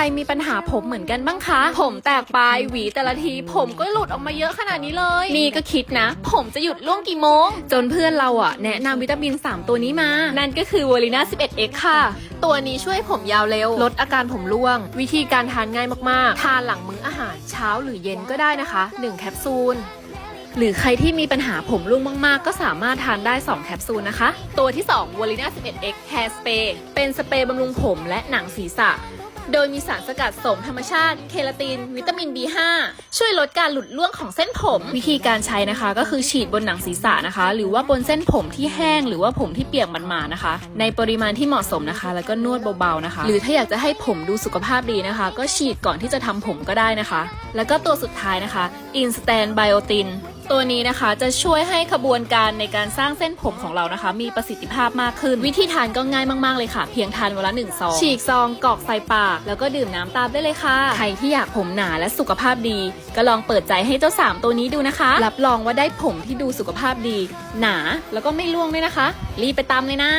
รมีปัญหาผมเหมือนกันบ้างคะ ผมแตกปลายหวีแต่ละที ผมก็หลุดออกมาเยอะขนาดนี้เลย นี่ก็คิดนะ ผมจะหยุดร่วงกี่โมง จนเพื่อนเราอะ แนะนำวิตามิน 3 ตัวนี้มา นั่นก็คือวอลิน่า 11x ค่ะ ตัวนี้ช่วยผมยาวเร็ว ลดอาการผมร่วง วิธีการทานง่ายมากๆ ทานหลังมื้ออาหารเช้าหรือเย็นก็ได้นะคะ 1 แคปซูลหรือใครที่มีปัญหาผมร่วงมาก ๆ ก็สามารถทานได้ 2 แคปซูลนะคะ ตัวที่2 w o l i n a 11x Hair Spray เป็นสเปรย์บำรุงผมและหนังศีรษะโดยมีสารสกัดสมธรรมชาติ เคลาติน วิตามิน B5 ช่วยลดการหลุดร่วงของเส้นผม วิธีการใช้นะคะ ก็คือฉีดบนหนังศีรษะนะคะ หรือว่าบนเส้นผมที่แห้ง หรือว่าผมที่เปียกมันมานะคะ ในปริมาณที่เหมาะสมนะคะ แล้วก็นวดเบาๆนะคะ หรือถ้าอยากจะให้ผมดูสุขภาพดีนะคะ ก็ฉีดก่อนที่จะทำผมก็ได้นะคะ แล้วก็ตัวสุดท้ายนะคะ Instant Biotin ตัวนี้นะคะจะช่วยให้ขบวนการในการสร้างเส้นผมของเรานะคะ มีประสิทธิภาพมากขึ้น วิธีทานก็ง่ายมากๆเลยค่ะ เพียงทานวันละหนึ่งซองฉีกซองกรอกใส่ปากแล้วก็ดื่มน้ำตามได้เลยค่ะ ใครที่อยากผมหนาและสุขภาพดี ก็ลองเปิดใจให้เจ้าสามตัวนี้ดูนะคะ รับรองว่าได้ผมที่ดูสุขภาพดี หนาแล้วก็ไม่ร่วงด้วยนะคะ รีบไปตามเลยนะ